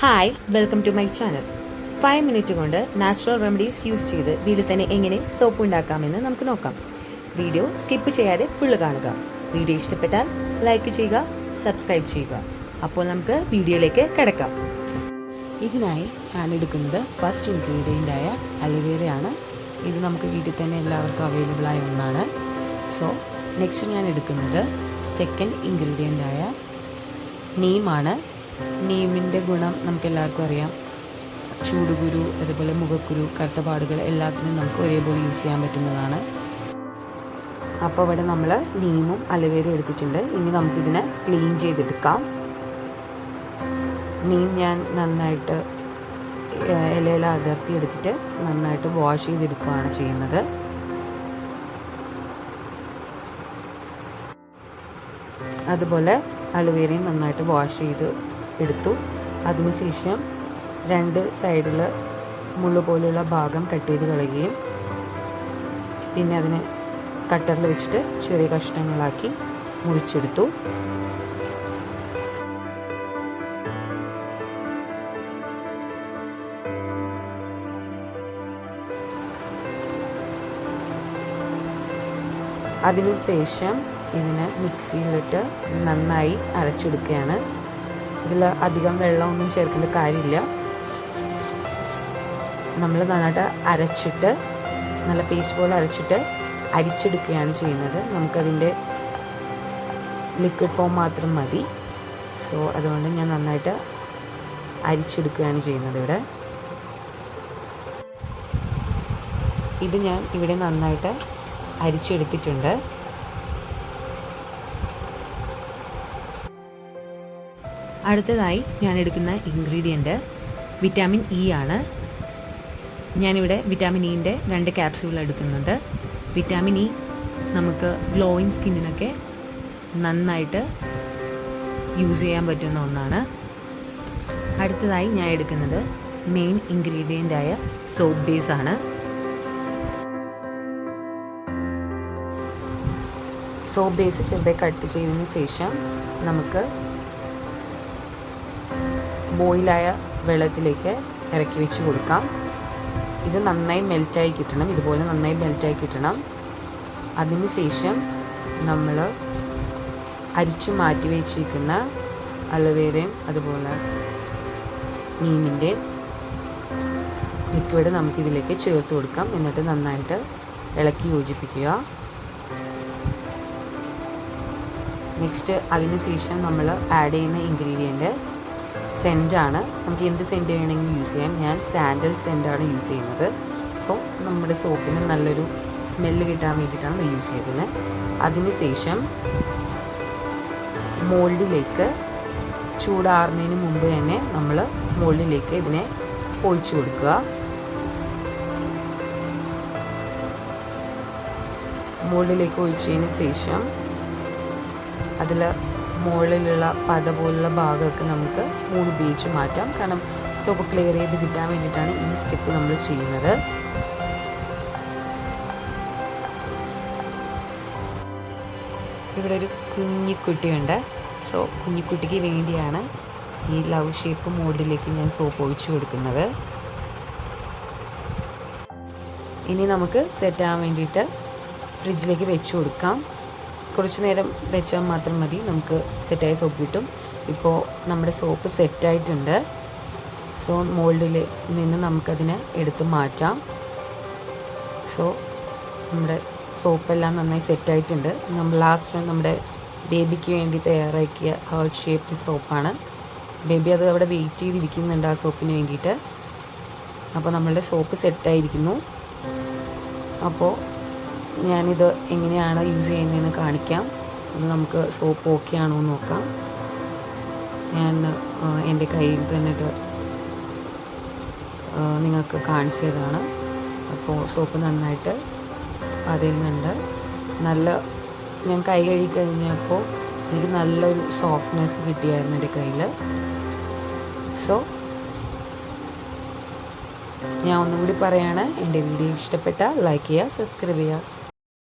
Hi welcome to my channel five minute കൊണ്ട് natural remedies use ചെയ്ത് വീട്ടിൽ തന്നെ എങ്ങനെ സോപ്പ് ഉണ്ടാക്കാമെന്ന് നമുക്ക് നോക്കാം. വീഡിയോ സ്കിപ്പ് ചെയ്യാതെ ഫുള്ള് കാണുക. വീഡിയോ ഇഷ്ടപ്പെട്ടാൽ ലൈക്ക് ചെയ്യുക സബ്സ്ക്രൈബ് ചെയ്യുക. അപ്പോൾ നമുക്ക് വീഡിയോയിലേക്ക് കിടക്കാം. ഇതിനായി ഞാൻ എടുക്കുന്നത് ഫസ്റ്റ് ഇൻഗ്രീഡിയന്റ് ആയ അലവേരയാണ് ഇത് നമുക്ക് വീട്ടിൽ തന്നെ എല്ലാവർക്കും അവൈലബിൾ ആയ ഒന്നാണ്. സോ നെക്സ്റ്റ് ഞാൻ എടുക്കുന്നത് സെക്കൻഡ് ഇൻഗ്രീഡിയന്റ് ആയ നീമാണ് നീമിന്റെ ഗുണം നമുക്ക് എല്ലാവർക്കും അറിയാം. ചൂടുകുരു അതുപോലെ മുഖക്കുരു കറുത്ത പാടുകൾ എല്ലാത്തിനും നമുക്ക് ഒരേപോലെ യൂസ് ചെയ്യാൻ പറ്റുന്നതാണ്. അപ്പോൾ ഇവിടെ നമ്മൾ നീമും അലവേരയും എടുത്തിട്ടുണ്ട്. ഇനി നമുക്കിതിനെ ക്ലീൻ ചെയ്തെടുക്കാം. നീം ഞാൻ നന്നായിട്ട് ഇലയില അടർത്തി എടുത്തിട്ട് നന്നായിട്ട് വാഷ് ചെയ്തെടുക്കുകയാണ് ചെയ്യുന്നത്. അതുപോലെ അലുവേരയും നന്നായിട്ട് വാഷ് ചെയ്ത് എടുത്തു. അതിനുശേഷം രണ്ട് സൈഡിൽ മുള്ളു പോലെയുള്ള ഭാഗം കട്ട് ചെയ്ത് കളയുകയും പിന്നെ അതിനെ കട്ടറിൽ വെച്ചിട്ട് ചെറിയ കഷ്ണങ്ങളാക്കി മുറിച്ചെടുത്തു. അതിനുശേഷം ഇതിനെ മിക്സിയിലിട്ട് നന്നായി അരച്ചെടുക്കുകയാണ്. ഇതിൽ അധികം വെള്ളമൊന്നും ചേർക്കേണ്ട കാര്യമില്ല. നമ്മൾ നന്നായിട്ട് അരച്ചിട്ട് നല്ല പേസ്റ്റ് പോലെ അരച്ചിട്ട് അരിച്ചെടുക്കുകയാണ് ചെയ്യുന്നത്. നമുക്കതിന്റെ ലിക്വിഡ് ഫോം മാത്രം മതി. സോ അതുകൊണ്ട് ഞാൻ നന്നായിട്ട് അരിച്ചെടുക്കുകയാണ് ചെയ്യുന്നത് ഇവിടെ. ഇത് ഞാൻ ഇവിടെ നന്നായിട്ട് അരിച്ചെടുത്തിട്ടുണ്ട്. അടുത്തതായി ഞാൻ എടുക്കുന്ന ഇൻഗ്രീഡിയന്റ് വിറ്റാമിൻ ഇ ആണ്. ഞാനിവിടെ വിറ്റാമിൻ ഇന്റെ രണ്ട് ക്യാപ്സ്യൂൾ എടുക്കുന്നുണ്ട്. വിറ്റാമിൻ ഇ നമുക്ക് ഗ്ലോയിങ് സ്കിന്നിനൊക്കെ നന്നായിട്ട് യൂസ് ചെയ്യാൻ പറ്റുന്ന ഒന്നാണ്. അടുത്തതായി ഞാൻ എടുക്കുന്നത് മെയിൻ ഇൻഗ്രീഡിയന്റായ സോപ്പ് ബേസ് ആണ്. സോപ്പ് ബേസ് ചെറുതായി കട്ട് ചെയ്തതിന് ശേഷം നമുക്ക് ബോയിലായ വെള്ളത്തിലേക്ക് ഇറക്കി വെച്ച് കൊടുക്കാം. ഇത് നന്നായി മെൽറ്റായി കിട്ടണം. ഇതുപോലെ നന്നായി മെൽറ്റായി കിട്ടണം. അതിന് ശേഷം നമ്മൾ അരിച്ച് മാറ്റി വെച്ചിരിക്കുന്ന അലവേരയും അതുപോലെ നീമിന്റെയും ലിക്വിഡ് നമുക്കിതിലേക്ക് ചേർത്ത് കൊടുക്കാം. എന്നിട്ട് നന്നായിട്ട് ഇളക്കി യോജിപ്പിക്കുക. നെക്സ്റ്റ് അതിന് ശേഷം നമ്മൾ ആഡ് ചെയ്യുന്ന ഇൻഗ്രീഡിയന്റ് സെന്റാണ് നമുക്ക് എന്ത് സെന്റ് വേണമെങ്കിലും യൂസ് ചെയ്യാം. ഞാൻ സാൻഡൽ സെന്റാണ് യൂസ് ചെയ്യുന്നത്. സോ നമ്മുടെ സോപ്പിന് നല്ലൊരു സ്മെല്ല് കിട്ടാൻ വേണ്ടിയിട്ടാണ് യൂസ് ചെയ്തത്. അതിന് ശേഷം മോൾഡിലേക്ക് ചൂടാറുന്നതിന് മുമ്പ് തന്നെ നമ്മൾ മോൾഡിലേക്ക് ഇതിനെ ഒഴിച്ചു കൊടുക്കുക. മോൾഡിലേക്ക് ഒഴിച്ചതിന് ശേഷം അതിൽ മുകളിലുള്ള പത പോലുള്ള ഭാഗമൊക്കെ നമുക്ക് സ്പൂൺ ഉപയോഗിച്ച് മാറ്റാം. കാരണം സോപ്പ് ക്ലിയർ ചെയ്ത് കിട്ടാൻ വേണ്ടിയിട്ടാണ് ഈ സ്റ്റെപ്പ് നമ്മൾ ചെയ്യുന്നത്. ഇവിടെ ഒരു കുഞ്ഞിക്കുട്ടിയുണ്ട്. സോ കുഞ്ഞിക്കുട്ടിക്ക് വേണ്ടിയാണ് ഈ ലവ് ഷേപ്പ് മോഡിലേക്ക് ഞാൻ സോപ്പ് ഒഴിച്ചു കൊടുക്കുന്നത്. ഇനി നമുക്ക് സെറ്റ് ആവാൻ വേണ്ടിയിട്ട് ഫ്രിഡ്ജിലേക്ക് വെച്ച് കൊടുക്കാം. കുറച്ച് നേരം വെച്ചാൽ മാത്രം മതി. നമുക്ക് സെറ്റായ സോപ്പ് കിട്ടും. ഇപ്പോൾ നമ്മുടെ സോപ്പ് സെറ്റായിട്ടുണ്ട് സോ മോൾഡിൽ നിന്ന് നമുക്കതിനെ എടുത്ത് മാറ്റാം. സോ നമ്മുടെ സോപ്പെല്ലാം നന്നായി സെറ്റായിട്ടുണ്ട് നമ്മൾ ലാസ്റ്റ് നമ്മുടെ ബേബിക്ക് വേണ്ടി തയ്യാറാക്കിയ ഹേർട്ട് ഷേപ്ഡ് സോപ്പാണ് ബേബി അത് അവിടെ വെയിറ്റ് ചെയ്തിരിക്കുന്നുണ്ട് ആ സോപ്പിന് വേണ്ടിയിട്ട്. അപ്പോൾ നമ്മളുടെ സോപ്പ് സെറ്റായിരിക്കുന്നു അപ്പോൾ ഞാനിത് എങ്ങനെയാണ് യൂസ് ചെയ്യുന്നതെന്ന് കാണിക്കാം. ഇത് നമുക്ക് സോപ്പ് ഓക്കെ ആണോ എന്ന് നോക്കാം. ഞാൻ എന്റെ കയ്യിൽ തന്നെ നിങ്ങൾക്ക് കാണിച്ചു തരാണ്. അപ്പോൾ സോപ്പ് നന്നായിട്ട് പതയുന്നുണ്ട്. നല്ല ഞാൻ കൈ കഴുകി കഴിഞ്ഞപ്പോൾ എനിക്ക് നല്ലൊരു സോഫ്റ്റ്നെസ് കിട്ടിയായിരുന്നു എന്റെ കയ്യിൽ സോ ഞാൻ ഒന്നും കൂടി പറയാണ് എന്റെ വീഡിയോ ഇഷ്ടപ്പെട്ടാൽ ലൈക്ക് ചെയ്യുക സബ്സ്ക്രൈബ് ചെയ്യുക.